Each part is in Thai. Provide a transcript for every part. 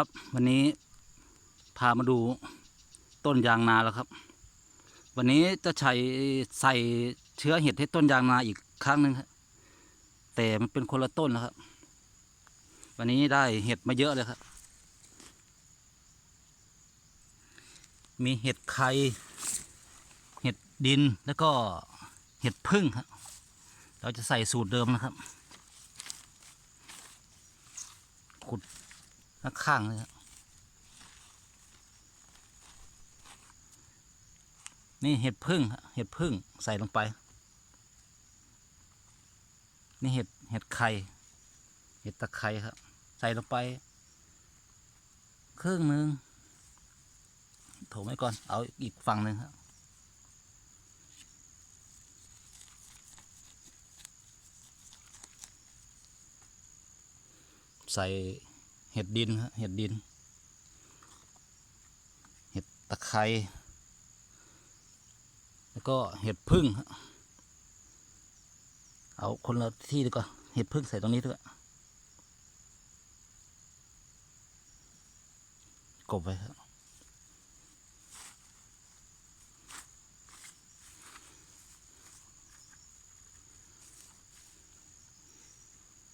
ครับวันนี้พามาดูต้นยางนาแล้วครับ วันนี้จะใช้ใส่เชื้อเห็ดให้ต้นยางนาอีกครั้งหนึ่งครับแต่มันเป็นคนละต้นนะครับ วันนี้ได้เห็ดมาเยอะเลยครับ มีเห็ดไข่เห็ดดินแล้วก็เห็ดพึ่งครับเราจะใส่สูตรเดิมนะครับ ขุด ข้างเลยครับนี่เห็ดพึ่งครับเห็ดพึ่งใส่ลงไป นี่เห็ดเห็ดไข่ เห็ดตะไคร้ครับ ใส่ลงไป ครึ่งหนึ่งโถไว้ก่อน เอาอีกฝั่งหนึ่งครับใส่ เห็ดดินครับเห็ดดิน เห็ดตะไคร้แล้วก็เห็ดพึ่งเอาคนละที่ดีกว่าเห็ดพึ่งใส่ตรงนี้ด้วยกบไว้ครับ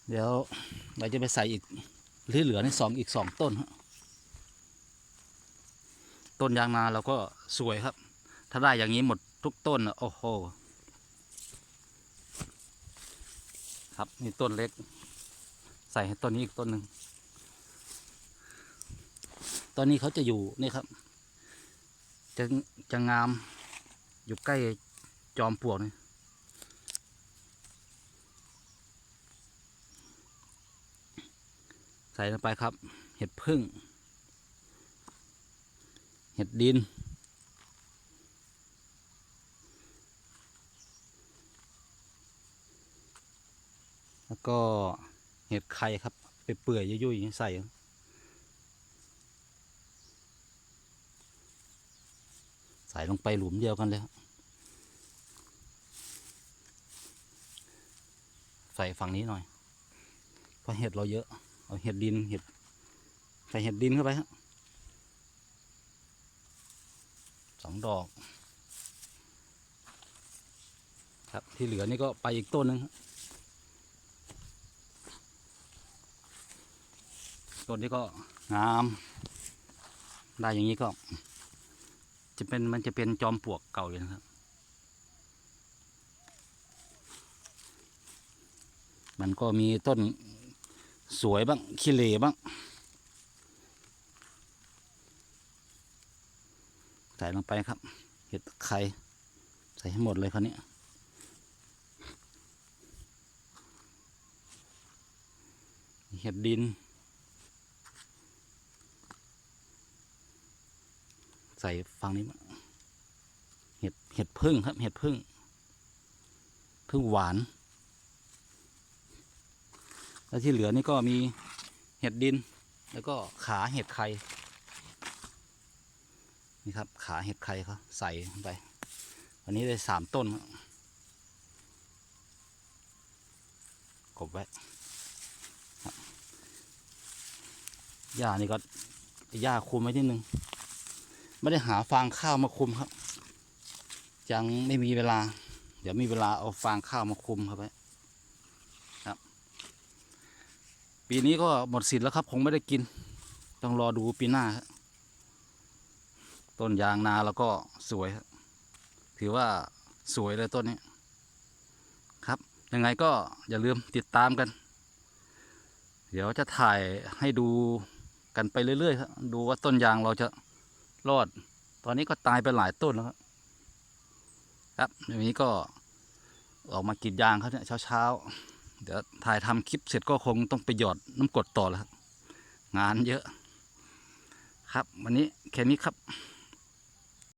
เดี๋ยวเราจะไปใส่อีก ที่เหลือในสองอีกสองต้น ต้นยางนาเราก็สวยครับ ถ้าได้อย่างนี้หมดทุกต้นโอ้โหครับนี่ต้นเล็ก ใส่ให้ต้นนี้อีกต้นหนึ่งตอนนี้เขาจะอยู่นี่ครับ จะจะงามอยู่ใกล้จอมปลวกนี่ ใส่ลงไปครับ เห็ดพึ่ง เห็ดดิน แล้วก็เห็ดไข่ครับไปเปื่อยๆยุ่ยๆอย่างนี้ใส่ใส่ลงไปหลุมเดียวกันเลยครับใส่ฝั่งนี้หน่อย เพราะเห็ดเราเยอะ เอาเห็ดดินเห็ดใส่เห็ดดินเข้าไปฮะสองดอก ครับที่เหลือนี่ก็ไปอีกต้นหนึ่งต้นนี้ก็งาม ได้อย่างนี้ก็ จะเป็นมันจะเป็นจอมปลวกเก่าอยู่นะครับ มันก็มีต้น สวยบ้างขี้เหร่บ้างใส่ลงไปครับ เห็ดไข่ใส่ให้หมดเลยครับนี้เห็ดดิน ใส่ฝั่งนี้เห็ดเห็ดพึ่งครับ เห็ดพึ่งพึ่งหวาน แล้วที่เหลือนี่ก็มีเห็ดดิน แล้วก็ขาเห็ดไข่นี่ครับขาเห็ดไข่เขาใส่ไป วันนี้ได้สามต้นครับกบไว้หญ้านี่ก็หญ้าคุมไว้นิดนึง ไม่ได้หาฟางข้าวมาคุมครับ ยังไม่มีเวลา เดี๋ยวมีเวลาเอาฟางข้าวมาคุมครับไว้ ปีนี้ก็หมดสิทธิ์แล้วครับ คงไม่ได้กิน ต้องรอดูปีหน้าครับต้นยางนาแล้วก็สวยครับถือว่าสวยเลยต้นนี้ ครับ ยังไงก็อย่าลืมติดตามกัน เดี๋ยวจะถ่ายให้ดูกันไปเรื่อยๆดูว่าต้นยางเราจะรอด ตอนนี้ก็ตายไปหลายต้นแล้วครับครับอย่างนี้ก็ออกมากรีดยางเขาเนี่ยเช้าๆ เดี๋ยวถ่ายทำคลิปเสร็จก็คงต้องไปหยอดน้ำกดต่อแล้วครับ งานเยอะ ครับ วันนี้แค่นี้ครับ